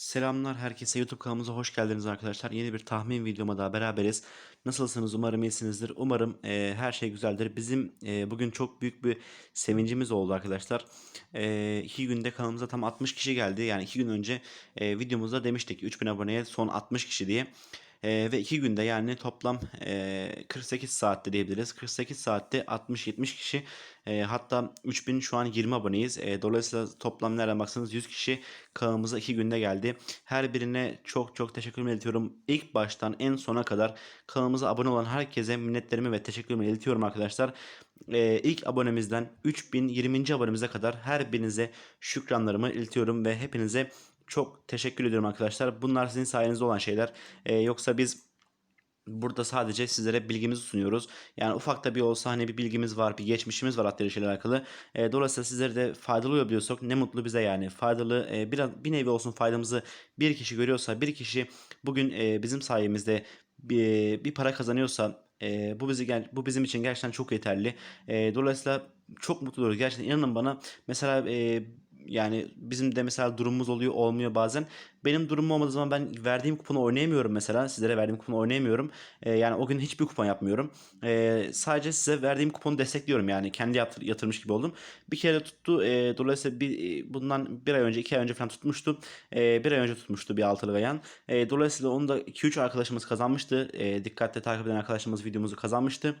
Selamlar herkese YouTube kanalımıza hoş geldiniz arkadaşlar. Yeni bir tahmin videoma daha beraberiz. Nasılsınız? Umarım iyisinizdir. Umarım e, her şey güzeldir. Bizim e, bugün çok büyük bir sevincimiz oldu arkadaşlar. E, iki günde kanalımıza tam 60 kişi geldi. Yani iki gün önce e, videomuzda demiştik 3000 aboneye son 60 kişi diye. E, ve iki günde yani toplam e, 48 saatte diyebiliriz. 48 saatte 60-70 kişi e, hatta 3000 şu an 20 aboneyiz. E, dolayısıyla toplam nereden baksanız 100 kişi kanalımıza 2 günde geldi. Her birine çok çok teşekkür iletiyorum. İlk baştan en sona kadar kanalımıza abone olan herkese minnetlerimi ve teşekkürümü iletiyorum arkadaşlar. E, ilk abonemizden 3020. abonemize kadar her birinize şükranlarımı iletiyorum ve hepinize çok teşekkür ediyorum arkadaşlar. Bunlar sizin sayenizde olan şeyler. E, yoksa biz Burada sadece sizlere bilgimizi sunuyoruz. Yani ufak da bir olsa hani bir bilgimiz var, bir geçmişimiz var atlı ile alakalı. E, dolayısıyla sizlere de faydalı olabiliyorsak ne mutlu bize yani. Faydalı e, bir, bir nevi olsun faydamızı bir kişi görüyorsa, bir kişi bugün e, bizim sayemizde bir, bir para kazanıyorsa e, bu bizi bu bizim için gerçekten çok yeterli. E, dolayısıyla çok mutlu oluyoruz. Gerçekten inanın bana mesela e, yani bizim de mesela durumumuz oluyor olmuyor bazen. Benim durumum olmadığı zaman ben verdiğim kuponu oynayamıyorum mesela. Sizlere verdiğim kuponu oynayamıyorum. Ee, yani o gün hiçbir kupon yapmıyorum. Ee, sadece size verdiğim kuponu destekliyorum yani. Kendi yatır, yatırmış gibi oldum. Bir kere tuttu. E, dolayısıyla bir, e, bundan bir ay önce iki ay önce falan tutmuştu. E, bir ay önce tutmuştu bir altılı ve yan. E, dolayısıyla onu da 2-3 arkadaşımız kazanmıştı. E, dikkatle takip eden arkadaşımız videomuzu kazanmıştı.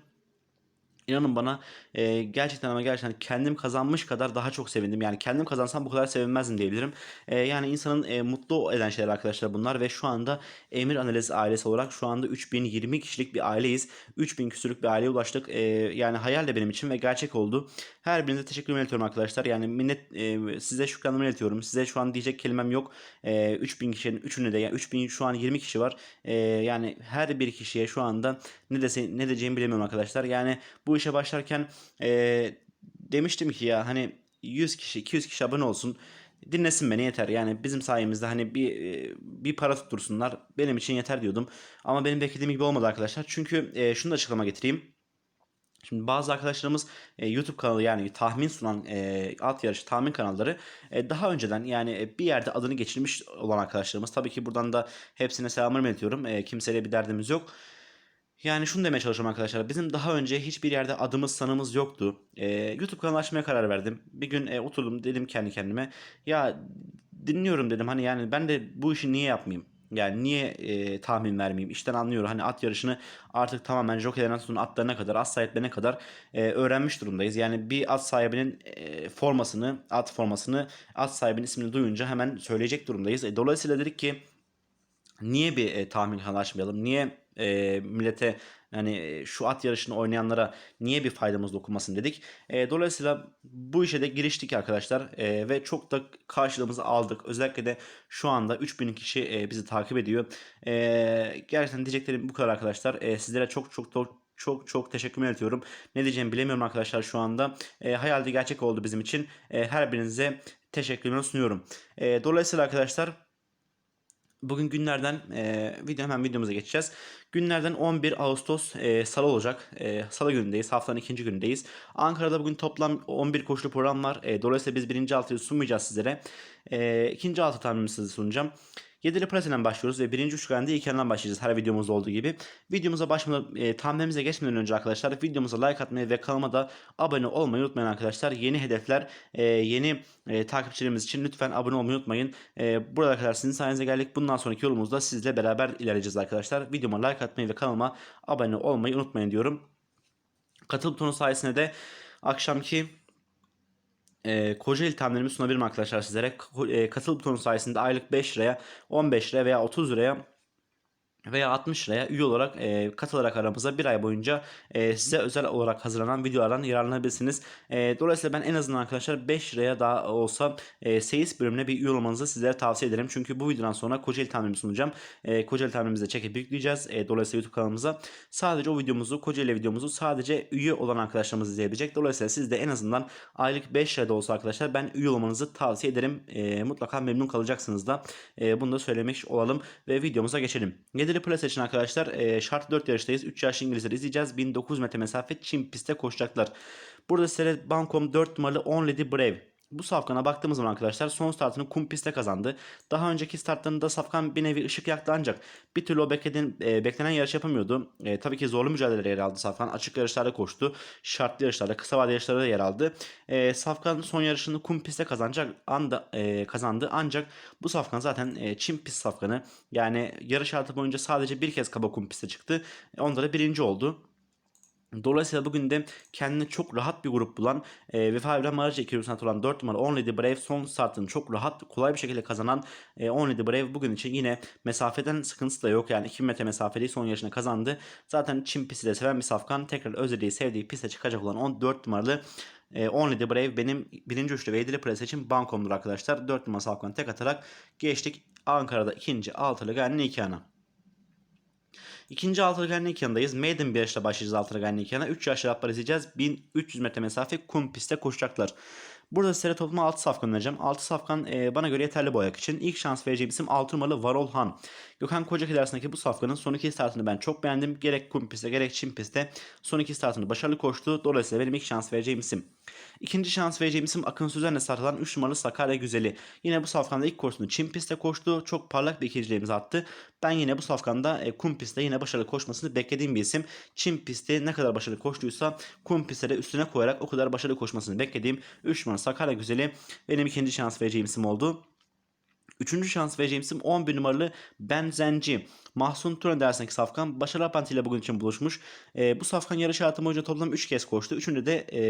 İnanın bana e, gerçekten ama gerçekten kendim kazanmış kadar daha çok sevindim. Yani kendim kazansam bu kadar sevinmezdim diyebilirim. E, yani insanın e, mutlu eden şeyler arkadaşlar bunlar ve şu anda Emir Analiz ailesi olarak şu anda 3020 kişilik bir aileyiz. 3000 küsürlük bir aileye ulaştık. E, yani hayal de benim için ve gerçek oldu. Her birinize teşekkür iletiyorum arkadaşlar. Yani minnet e, size şükranlarımı iletiyorum. Size şu an diyecek kelimem yok. E, 3000 kişinin üçünü de yani 3000 şu an 20 kişi var. E, yani her bir kişiye şu anda ne dese ne diyeceğimi bilemiyorum arkadaşlar. Yani bu işe başlarken e, demiştim ki ya hani 100 kişi 200 kişi abone olsun dinlesin beni yeter. Yani bizim sayemizde hani bir bir para tuttursunlar benim için yeter diyordum. Ama benim beklediğim gibi olmadı arkadaşlar. Çünkü e, şunu da açıklama getireyim. Şimdi bazı arkadaşlarımız e, YouTube kanalı yani tahmin sunan e, alt yarış tahmin kanalları e, daha önceden yani e, bir yerde adını geçirmiş olan arkadaşlarımız. Tabii ki buradan da hepsine selamlarımı iletiyorum. E, kimseyle bir derdimiz yok. Yani şunu demeye çalışıyorum arkadaşlar. Bizim daha önce hiçbir yerde adımız sanımız yoktu. Ee, YouTube kanalı açmaya karar verdim. Bir gün e, oturdum dedim kendi kendime. Ya dinliyorum dedim hani yani ben de bu işi niye yapmayayım? Yani niye e, tahmin vermeyeyim? İşten anlıyorum. Hani at yarışını artık tamamen jockeylerden tutun atlarına kadar, at sahiplerine kadar e, öğrenmiş durumdayız. Yani bir at sahibinin e, formasını, at formasını, at sahibinin ismini duyunca hemen söyleyecek durumdayız. E, dolayısıyla dedik ki niye bir e, tahmin kanalı? Niye e, millete yani şu at yarışını oynayanlara niye bir faydamız dokunmasın dedik. E, dolayısıyla bu işe de giriştik arkadaşlar e, ve çok da karşılığımızı aldık. Özellikle de şu anda 3000 kişi e, bizi takip ediyor. E, gerçekten diyeceklerim bu kadar arkadaşlar. E, sizlere çok çok çok çok çok teşekkür ediyorum. Ne diyeceğimi bilemiyorum arkadaşlar şu anda. E, hayalde gerçek oldu bizim için. E, her birinize teşekkürlerimi sunuyorum. E, dolayısıyla arkadaşlar Bugün günlerden e, video hemen videomuza geçeceğiz. Günlerden 11 Ağustos e, Salı olacak. E, Salı günündeyiz. Haftanın ikinci günündeyiz. Ankara'da bugün toplam 11 koşulu program var. E, dolayısıyla biz birinci altıyı sunmayacağız sizlere. E, ikinci altı tahminimi size sunacağım. Yedili Platin'den başlıyoruz ve birinci üçgende yandan başlayacağız her videomuzda olduğu gibi. Videomuza başlamadan e, tahminimize geçmeden önce arkadaşlar videomuza like atmayı ve kanalıma da abone olmayı unutmayın arkadaşlar. Yeni hedefler, e, yeni e, takipçilerimiz için lütfen abone olmayı unutmayın. E, burada kadar sizin sayenizde geldik. Bundan sonraki yolumuzda sizle beraber ilerleyeceğiz arkadaşlar. Videoma like atmayı ve kanalıma abone olmayı unutmayın diyorum. Katıl butonu sayesinde de akşamki e, Kocaeli tahminlerimi sunabilirim arkadaşlar sizlere. E, katıl butonu sayesinde aylık 5 liraya, 15 liraya veya 30 liraya veya 60 liraya üye olarak e, katılarak aramıza bir ay boyunca e, size özel olarak hazırlanan videolardan yararlanabilirsiniz. E, dolayısıyla ben en azından arkadaşlar 5 liraya daha olsa e, seyis bölümüne bir üye olmanızı sizlere tavsiye ederim. Çünkü bu videodan sonra Kocaeli tahminimi sunacağım. E, Kocaeli tahminimizi de çekip yükleyeceğiz. E, dolayısıyla YouTube kanalımıza sadece o videomuzu, Kocaeli videomuzu sadece üye olan arkadaşlarımız izleyebilecek. Dolayısıyla siz de en azından aylık 5 lirada olsa arkadaşlar ben üye olmanızı tavsiye ederim. E, mutlaka memnun kalacaksınız da. E, bunu da söylemiş olalım ve videomuza geçelim. 7 Yedili Plus için arkadaşlar e, şart 4 yarıştayız. 3 yaşlı İngilizler izleyeceğiz. 1900 metre mesafe Çin pistte koşacaklar. Burada sizlere Bankom 4 numaralı On Lady Brave Bu Safkan'a baktığımız zaman arkadaşlar son startını kum pistte kazandı. Daha önceki startlarında Safkan bir nevi ışık yaktı ancak bir türlü o beklenen, e, beklenen yarış yapamıyordu. E, tabii ki zorlu mücadelelere yer aldı Safkan. Açık yarışlarda koştu. Şartlı yarışlarda, kısa vadeli yarışlarda da yer aldı. E, Safkan son yarışını kum pistte kazanacak anda e, kazandı. Ancak bu Safkan zaten e, çim pist Safkan'ı. Yani yarış hayatı boyunca sadece bir kez kaba kum piste çıktı. E, onda da birinci oldu. Dolayısıyla bugün de kendini çok rahat bir grup bulan e, Vefa İbrahim Arıcı ekibi olan 4 numara Only Brave son startını çok rahat kolay bir şekilde kazanan e, Only Brave bugün için yine mesafeden sıkıntısı da yok. Yani 2 metre mesafeli son yarışını kazandı. Zaten Çin pisti de seven bir safkan. Tekrar özlediği sevdiği piste çıkacak olan 14 numaralı e, Only the Brave benim birinci üçlü ve yedili pres için bankomdur arkadaşlar. 4 numara safkan tek atarak geçtik. Ankara'da ikinci altılı Gani Nikan'a. İkinci altılı Gannik yanındayız. Maiden bir yarışla başlayacağız altılı Gannik yana. 3 yaşlı atlar izleyeceğiz. 1300 metre mesafe kum pistte koşacaklar. Burada size topluma 6 safkan önereceğim. 6 safkan e, bana göre yeterli bu ayak için. İlk şans vereceğim isim 6 numaralı Varol Han. Gökhan Kocak ilerisindeki bu safkanın son iki startını ben çok beğendim. Gerek kum pistte gerek çim pistte son iki startını başarılı koştu. Dolayısıyla benim ilk şans vereceğim isim. İkinci şans vereceğim isim Akın Süzen'le start alan 3 numaralı Sakarya Güzeli. Yine bu safkanda ilk koşusunu çim pistte koştu. Çok parlak bir ikinciliğimizi attı. Ben yine bu safkanda e, kum pistte yine başarılı koşmasını beklediğim bir isim. Çim pistte ne kadar başarılı koştuysa kum pistte de üstüne koyarak o kadar başarılı koşmasını beklediğim 3 numaralı Sakarya Güzeli benim ikinci şans vereceğim isim oldu. Üçüncü şans vereceğim isim 11 numaralı Ben Zenci. Mahsun Turan dersindeki safkan Başarı Apante ile bugün için buluşmuş. E, bu safkan yarış hayatı boyunca toplam 3 kez koştu. Üçünde de e,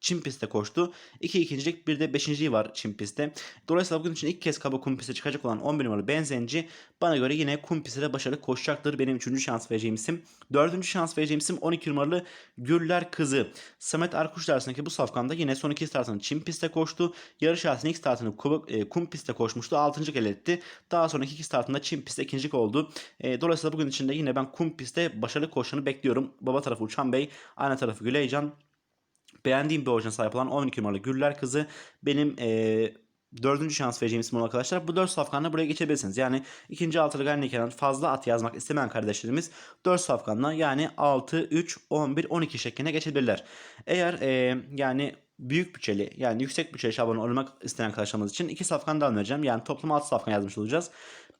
Çin pistte koştu. 2 ikincilik bir de beşinciliği var Çin pistte. Dolayısıyla bugün için ilk kez kaba kum piste çıkacak olan 11 numaralı Benzenci bana göre yine kum pistte başarılı koşacaktır. Benim 3. şans vereceğim isim. 4. şans vereceğim isim 12 numaralı Güller Kızı. Samet Arkuş dersindeki bu safkanda yine son iki startını Çin pistte koştu. Yarış hayatının ilk startını kum, e, kum pistte koşmuştu. 6. elde etti. Daha sonraki iki startında Çin pistte ikincilik oldu. E, dolayısıyla bugün içinde yine ben kum pistte başarılı koşanı bekliyorum. Baba tarafı Uçan Bey, anne tarafı Güleycan. Beğendiğim bir orijine sahip olan 12 numaralı Güller Kızı benim ee, dördüncü şans vereceğim isim arkadaşlar. Bu dört safkanla buraya geçebilirsiniz. Yani ikinci altılı Garniker'den fazla at yazmak istemeyen kardeşlerimiz dört safkanla yani 6, 3, 11, 12 şeklinde geçebilirler. Eğer e, yani büyük bütçeli yani yüksek bütçeli şablon oynamak isteyen arkadaşlarımız için iki safkan daha önereceğim. Yani toplam 6 safkan yazmış olacağız.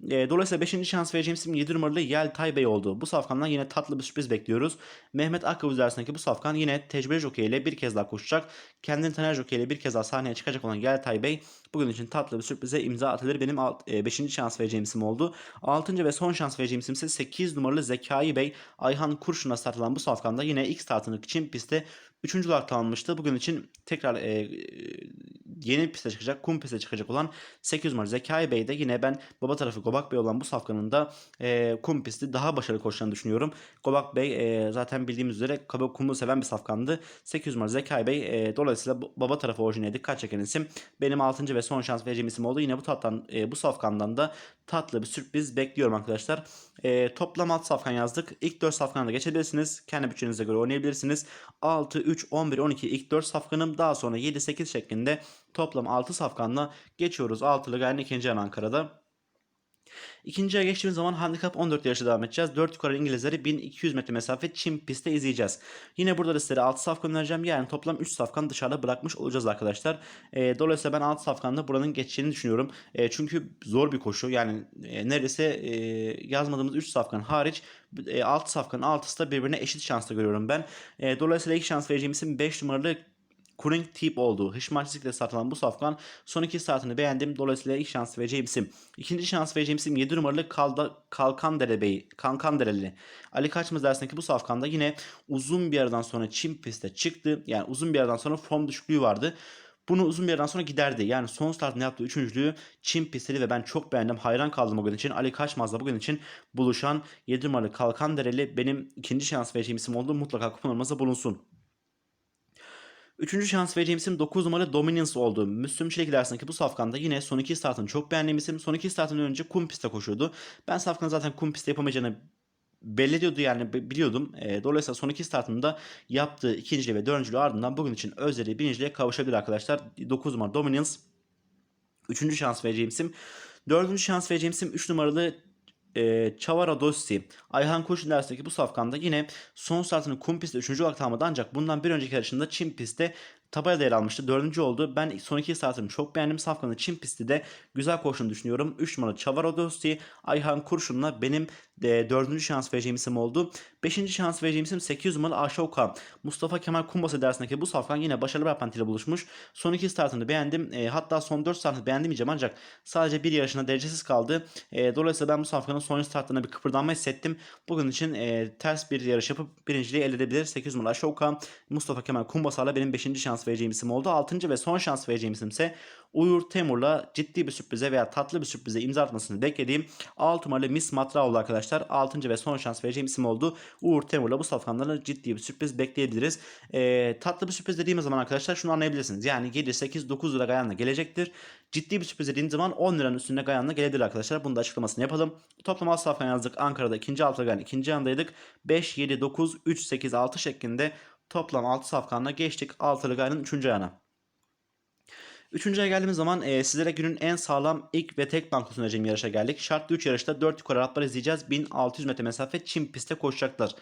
E, dolayısıyla 5. şans vereceğim isim 7 numaralı Yel Taybey oldu. Bu safkandan yine tatlı bir sürpriz bekliyoruz. Mehmet Akkavuz dersindeki bu safkan yine tecrübeli jockey ile bir kez daha koşacak. Kendini tanıyan jockey ile bir kez daha sahneye çıkacak olan Yel Taybey bugün için tatlı bir sürprize imza atılır. Benim 5. E, şans vereceğim isim oldu. 6. ve son şans vereceğim isim ise 8 numaralı Zekai Bey. Ayhan Kurşun'a start alan bu safkanda yine ilk startını Çin pistte 3. olarak tamamlamıştı. Bugün için tekrar e, yeni piste çıkacak, kum piste çıkacak olan 8 numaralı Zekai Bey de yine ben baba tarafı Gobak Bey olan bu safkanın da e, kum pisti daha başarılı koşacağını düşünüyorum. Gobak Bey e, zaten bildiğimiz üzere kaba kumu seven bir safkandı. 8 numaralı Zekai Bey e, dolayısıyla baba tarafı orijinali dikkat çeken isim. Benim 6. ve son şans vereceğim isim oldu. Yine bu tattan e, bu safkandan da tatlı bir sürpriz bekliyorum arkadaşlar. E, toplam 6 safkan yazdık. İlk 4 safkana da geçebilirsiniz. Kendi bütçenize göre oynayabilirsiniz. 6, 3, 11, 12 ilk 4 safkanım. Daha sonra 7, 8 şeklinde toplam 6 safkanla geçiyoruz. Altılı Gayrı ikinci Ankara'da. İkinciye geçtiğimiz zaman handikap 14 yarışı devam edeceğiz. 4 yukarı İngilizleri 1200 metre mesafe Çin pistte izleyeceğiz. Yine burada da sizlere 6 safkan önereceğim. Yani toplam 3 safkan dışarıda bırakmış olacağız arkadaşlar. E, dolayısıyla ben 6 safkanla buranın geçeceğini düşünüyorum. E, çünkü zor bir koşu. Yani e, neredeyse e, yazmadığımız 3 safkan hariç e, 6 safkanın 6'sı da birbirine eşit şansla görüyorum ben. E, dolayısıyla ilk şans vereceğim isim 5 numaralı Kuring tip olduğu hışmaçlıkla satılan bu safkan son iki saatini beğendim. Dolayısıyla ilk şans vereceğim isim. İkinci şans vereceğim isim 7 numaralı Kalda, Kalkan Derebeyi, Kankan Dereli. Ali Kaçmaz dersindeki bu safkanda yine uzun bir aradan sonra Çin pistte çıktı. Yani uzun bir aradan sonra form düşüklüğü vardı. Bunu uzun bir yerden sonra giderdi. Yani son startında yaptığı üçüncülüğü Çin pisteli ve ben çok beğendim. Hayran kaldım bugün için. Ali Kaçmaz'la bugün için buluşan 7 numaralı Kalkan Dereli benim ikinci şans vereceğim isim oldu. Mutlaka kupon bulunsun. Üçüncü şans vereceğim isim 9 numaralı Dominance oldu. Müslüm Çelik dersindeki bu safkanda yine son iki startını çok beğendiğim isim. Son iki startından önce kum pistte koşuyordu. Ben safkanı zaten kum pistte yapamayacağını belli ediyordu yani biliyordum. E, dolayısıyla son iki startında yaptığı ikinci ve dördüncülüğü ardından bugün için özleri birinciliğe kavuşabilir arkadaşlar. 9 numara Dominance. Üçüncü şans vereceğim isim. Dördüncü şans vereceğim isim 3 numaralı e, Çavara Dosti, Ayhan Kurşun dersindeki bu safkanda yine son startını kum pistte 3. olarak tamamladı ancak bundan bir önceki yarışında Çin pistte tabela yer almıştı. Dördüncü oldu. Ben son iki startını çok beğendim. Safkan'ın Çin pisti de güzel koştuğunu düşünüyorum. 3 numaralı Çavarodosti, Ayhan Kurşun'la benim de dördüncü şans vereceğim isim oldu. Beşinci şans vereceğim isim 800 numaralı Aşoka. Mustafa Kemal Kumbası dersindeki bu safkan yine başarılı bir apantile buluşmuş. Son iki startını beğendim. E, hatta son 4 startını beğendim ancak sadece bir yarışında derecesiz kaldı. E, dolayısıyla ben bu safkanın son startlarında bir kıpırdanma hissettim. Bugün için e, ters bir yarış yapıp birinciliği elde edebilir. 800 numaralı Aşoka. Mustafa Kemal Kumbasa'yla benim 5. şans vereceğim isim oldu. 6. ve son şans vereceğim isim ise Uğur Temur'la ciddi bir sürprize veya tatlı bir sürprize imza atmasını beklediğim 6 numaralı Miss Matra oldu arkadaşlar. 6. ve son şans vereceğim isim oldu. Uğur Temur'la bu safkanlarla ciddi bir sürpriz bekleyebiliriz. Ee, tatlı bir sürpriz dediğimiz zaman arkadaşlar şunu anlayabilirsiniz. Yani 7, 8, 9 lira Gayan'la gelecektir. Ciddi bir sürpriz dediğim zaman 10 liranın üstünde Gayan'la gelebilir arkadaşlar. Bunu da açıklamasını yapalım. Toplam alt safkan yazdık. Ankara'da ikinci altı Gayan ikinci yandaydık. 5, 7, 9, 3, 8, 6 şeklinde toplam 6 safkanla geçtik. Altılı Gayan'ın 3. ayağına. Üçüncüye geldiğimiz zaman e, sizlere günün en sağlam ilk ve tek banko sunacağım yarışa geldik. Şartlı 3 yarışta 4 yukarı atlar izleyeceğiz. 1600 metre mesafe çim pistte koşacaklar.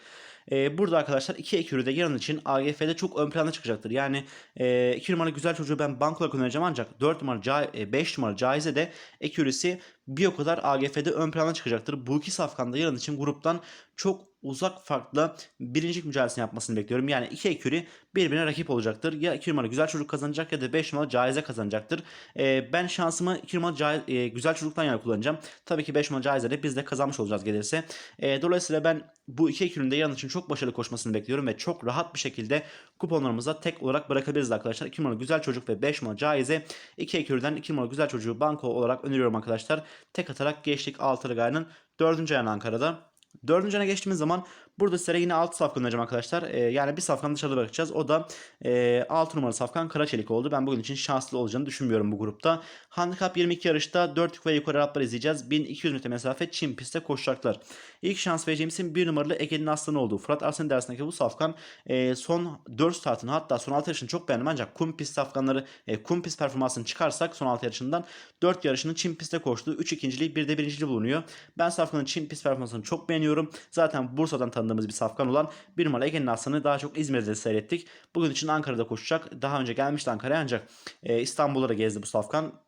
E, burada arkadaşlar iki ekürü de yarın için AGF'de çok ön plana çıkacaktır. Yani 2 e, numaralı güzel çocuğu ben banko olarak önereceğim ancak 4 numaralı 5 numaralı caize de ekürüsü bir o kadar AGF'de ön plana çıkacaktır. Bu iki safkanda yarın için gruptan çok uzak farklı birincilik mücadelesini yapmasını bekliyorum. Yani iki ekürü birbirine rakip olacaktır. Ya 2 numaralı güzel çocuk kazanacak ya da 5 numaralı caize kazanacaktır. Ee, ben şansımı 2 numaralı caiz, e, güzel çocuktan yana kullanacağım. Tabii ki 5 numaralı caize de biz de kazanmış olacağız gelirse. E, dolayısıyla ben bu iki ekürün de yarın için çok başarılı koşmasını bekliyorum ve çok rahat bir şekilde kuponlarımıza tek olarak bırakabiliriz arkadaşlar. 2 numaralı güzel çocuk ve 5 numaralı caize. iki ekürden 2 numaralı güzel çocuğu banko olarak öneriyorum arkadaşlar. Tek atarak geçtik altılı gayrının 4. ayağına Ankara'da. Dördüncü ayına geçtiğimiz zaman Burada sizlere yine 6 safkan önereceğim arkadaşlar. Ee, yani bir safkan dışarıda bırakacağız. O da e, 6 numaralı safkan Karaçelik oldu. Ben bugün için şanslı olacağını düşünmüyorum bu grupta. Handicap 22 yarışta 4 yük ve yukarı Araplar izleyeceğiz. 1200 metre mesafe Çin pistte koşacaklar. İlk şans vereceğim isim 1 numaralı Ege'nin aslanı oldu. Fırat Arslan dersindeki bu safkan e, son 4 startını hatta son 6 yarışını çok beğendim. Ancak kum pist safkanları e, kum pist performansını çıkarsak son 6 yarışından 4 yarışını Çin pistte koştu. 3 ikinciliği bir de birinciliği bulunuyor. Ben safkanın Çin pist performansını çok beğeniyorum. Zaten Bursa'dan tanıdığımız bir safkan olan bir numara Ege'nin aslanı daha çok İzmir'de seyrettik. Bugün için Ankara'da koşacak. Daha önce gelmişti Ankara'ya ancak e, İstanbul'da da gezdi bu safkan.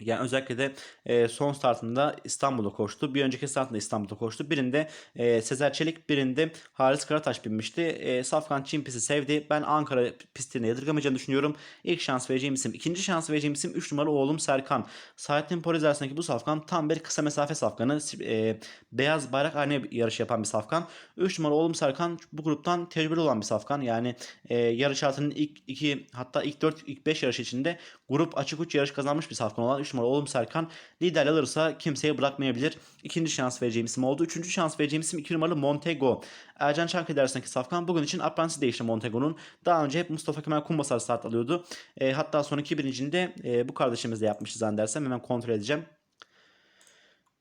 Yani özellikle de e, son startında İstanbul'da koştu. Bir önceki startında İstanbul'da koştu. Birinde e, Sezer Çelik, birinde Halis Karataş binmişti. E, Safkan Çin pisti sevdi. Ben Ankara pistine yadırgamayacağını düşünüyorum. İlk şans vereceğim isim. ikinci şans vereceğim isim 3 numaralı oğlum Serkan. Saadettin Polizer'sindeki bu Safkan tam bir kısa mesafe Safkanı. E, beyaz bayrak aynı yarış yapan bir Safkan. 3 numaralı oğlum Serkan bu gruptan tecrübeli olan bir Safkan. Yani e, yarış hayatının ilk 2 hatta ilk 4 ilk 5 yarış içinde grup açık uç yarış kazanmış bir Safkan olan 3 numaralı oğlum Serkan lider alırsa kimseye bırakmayabilir. İkinci şans vereceğim isim oldu. Üçüncü şans vereceğim isim 2 numaralı Montego. Ercan Çankaya dersindeki Safkan bugün için apransı değişti Montego'nun. Daha önce hep Mustafa Kemal Kumbasar start alıyordu. E, hatta son iki birincinde e, bu kardeşimiz de yapmıştı zannedersem. Hemen kontrol edeceğim.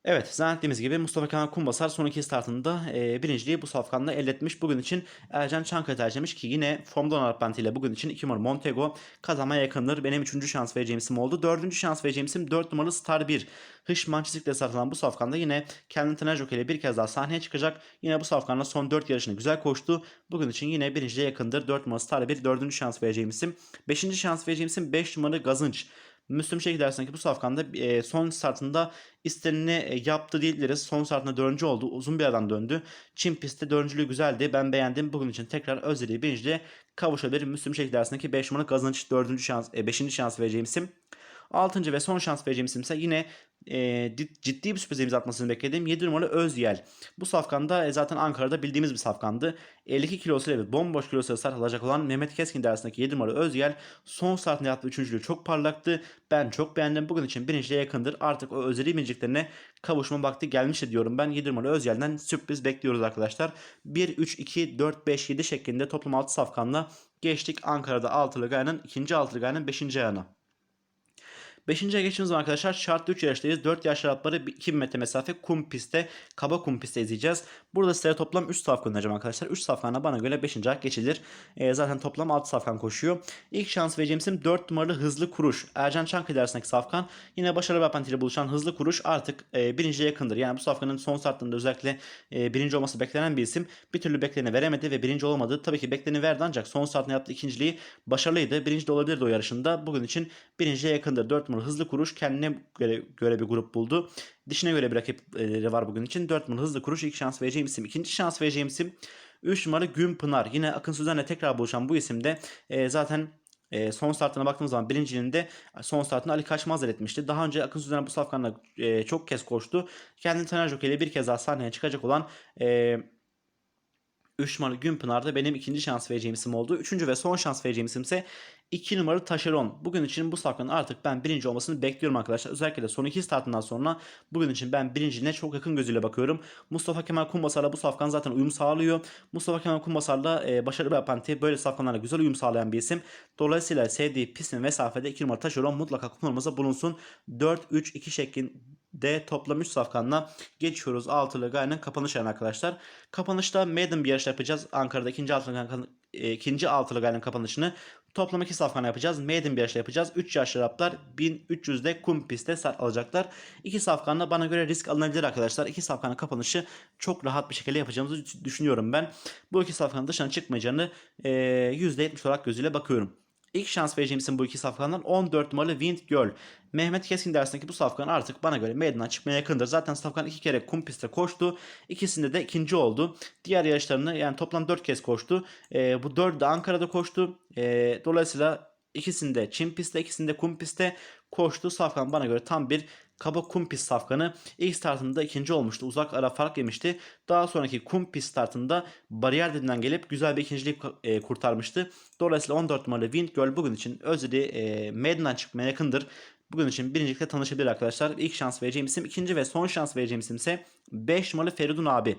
Evet zannettiğimiz gibi Mustafa Kemal Kumbasar son iki startında e, birinciliği bu safkanla elde etmiş. Bugün için Ercan Çankaya tercihmiş ki yine formdan arpentiyle bugün için 2 numaralı Montego kazanmaya yakındır. Benim üçüncü şans vereceğim isim oldu. Dördüncü şans vereceğim isim 4 numaralı Star 1. Hış Mançisik'te satılan bu safkanda yine kendini Taner Jockey ile bir kez daha sahneye çıkacak. Yine bu safkanla son 4 yarışını güzel koştu. Bugün için yine birinciliğe yakındır. 4 numaralı Star 1. Dördüncü şans vereceğim isim. Beşinci şans vereceğim isim 5 numaralı Gazınç. Müslüm Şeyh dersindeki bu safkanda e, son startında istenini e, yaptı diyebiliriz. Son startında dördüncü oldu. Uzun bir aradan döndü. Çin pistte dördüncülüğü güzeldi. Ben beğendim. Bugün için tekrar özlediği birinciliğe kavuşabilir. Müslüm Şeyh dersindeki 5 numaralı kazanç dördüncü şans, 5. E, şans vereceğim isim. Altıncı ve son şans vereceğim isim ise yine e, ciddi bir sürpriz atmasını beklediğim 7 numaralı Özyel. Bu safkanda e, zaten Ankara'da bildiğimiz bir safkandı. 52 kilosuyla ve bomboş kilosuyla start alacak olan Mehmet Keskin dersindeki 7 numaralı Özyel son startında yaptığı üçüncülüğü çok parlaktı. Ben çok beğendim. Bugün için birinciliğe yakındır. Artık o özeli birinciliklerine kavuşma vakti gelmişti diyorum. Ben 7 numaralı Özyel'den sürpriz bekliyoruz arkadaşlar. 1, 3, 2, 4, 5, 7 şeklinde toplam 6 safkanla geçtik Ankara'da altılı gayanın ikinci altılı gayanın 5. ayağına. Beşinciye geçtiğimiz zaman arkadaşlar şartlı 3 yarıştayız. 4 yaş şarapları 2000 metre mesafe kum pistte, kaba kum pistte izleyeceğiz. Burada size toplam 3 safkan önereceğim arkadaşlar. 3 safkanla bana göre 5. ayak geçilir. Ee, zaten toplam 6 safkan koşuyor. İlk şans vereceğim isim 4 numaralı hızlı kuruş. Ercan Çankaya dersindeki safkan. Yine başarılı apantili buluşan hızlı kuruş artık e, birinciye yakındır. Yani bu safkanın son startında özellikle e, birinci olması beklenen bir isim. Bir türlü bekleni veremedi ve birinci olamadı. Tabii ki bekleni verdi ancak son startında yaptığı ikinciliği başarılıydı. Birinci de olabilirdi o yarışında. Bugün için birinciye yakındır. 4 numaralı hızlı kuruş kendine göre, göre bir grup buldu. Dişine göre bir rakipleri var bugün için. 4 numaralı hızlı kuruş ilk şans vereceğim isim. İkinci şans vereceğim isim 3 numaralı Günpınar. Yine Akın Süzen'le tekrar buluşan bu isimde e, zaten e, son startına baktığımız zaman birinciliğinde son startını Ali Kaçmaz etmişti. Daha önce Akın Süzen bu safkanla e, çok kez koştu. Kendini Taner Jockey ile bir kez daha sahneye çıkacak olan e, 3 numaralı Günpınar'da benim ikinci şans vereceğim isim oldu. Üçüncü ve son şans vereceğim isim ise 2 numaralı Taşeron. Bugün için bu safkanın artık ben birinci olmasını bekliyorum arkadaşlar. Özellikle de son iki startından sonra bugün için ben birinciliğine çok yakın gözüyle bakıyorum. Mustafa Kemal Kumbasar'la bu safkan zaten uyum sağlıyor. Mustafa Kemal Kumbasar'la e, başarılı yapan böyle safkanlarla güzel uyum sağlayan bir isim. Dolayısıyla sevdiği pistin mesafede 2 numaralı Taşeron mutlaka kupamıza bulunsun. 4-3-2 şeklinde toplam 3 safkanla geçiyoruz. Altılı gayenin kapanış yani arkadaşlar. Kapanışta maiden bir yarış yapacağız. Ankara'da ikinci altılı e, ikinci altılı gayenin kapanışını Toplam 2 safkan yapacağız. Maiden bir yarışla yapacağız. 3 yaş şaraplar 1300'de kum pistte start alacaklar. 2 safkanla bana göre risk alınabilir arkadaşlar. 2 safkanın kapanışı çok rahat bir şekilde yapacağımızı düşünüyorum ben. Bu 2 safkanın dışına çıkmayacağını e, %70 olarak gözüyle bakıyorum. İlk şans vereceğim isim bu iki safkandan 14 numaralı Wind Girl. Mehmet Keskin dersindeki bu safkan artık bana göre meydana çıkmaya yakındır. Zaten safkan iki kere kum pistte koştu. İkisinde de ikinci oldu. Diğer yarışlarını yani toplam 4 kez koştu. E, bu 4 de Ankara'da koştu. E, dolayısıyla ikisinde Çin pistte ikisinde kum pistte koştu. Safkan bana göre tam bir Kaba Kumpis safkanı ilk startında ikinci olmuştu. Uzak ara fark yemişti. Daha sonraki Kumpis startında bariyer dilinden gelip güzel bir ikincilik e, kurtarmıştı. Dolayısıyla 14 numaralı Wind Girl bugün için Özeli e, meydandan çıkmaya yakındır. Bugün için birincilikle tanışabilir arkadaşlar. İlk şans vereceğim isim. ikinci ve son şans vereceğim isim ise 5 numaralı Feridun abi.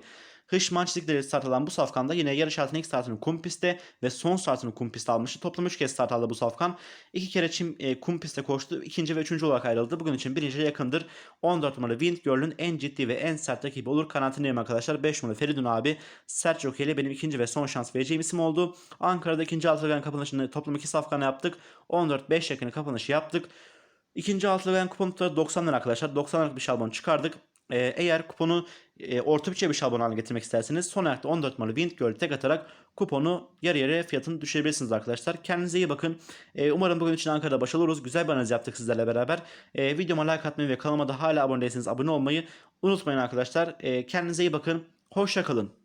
Hışman çizikleri start alan bu safkanda yine yarış altının ilk startını kum pistte ve son startını kum pistte almıştı. Toplam 3 kez start aldı bu safkan. 2 kere çim, e, kum pistte koştu. ikinci ve üçüncü olarak ayrıldı. Bugün için birinciye yakındır. 14 numaralı Wind Girl'ün en ciddi ve en sert rakibi olur. Kanaatindeyim arkadaşlar. 5 numaralı Feridun abi sert jockey benim ikinci ve son şans vereceğim isim oldu. Ankara'da ikinci altıgen kapanışını toplam 2 safkana yaptık. 14-5 yakını kapanışı yaptık. İkinci altıgen kupon tutarı 90 lira arkadaşlar. 90 liralık bir şablon çıkardık. Ee, eğer kuponu e, orta bütçe bir şablon haline getirmek isterseniz son ayakta 14 numaralı Wind Girl'ü tek atarak kuponu yarı yarıya fiyatını düşürebilirsiniz arkadaşlar. Kendinize iyi bakın. E, umarım bugün için Ankara'da başarılı oluruz. Güzel bir analiz yaptık sizlerle beraber. E, videoma like atmayı ve kanalıma da hala abone değilseniz abone olmayı unutmayın arkadaşlar. E, kendinize iyi bakın. Hoşça kalın.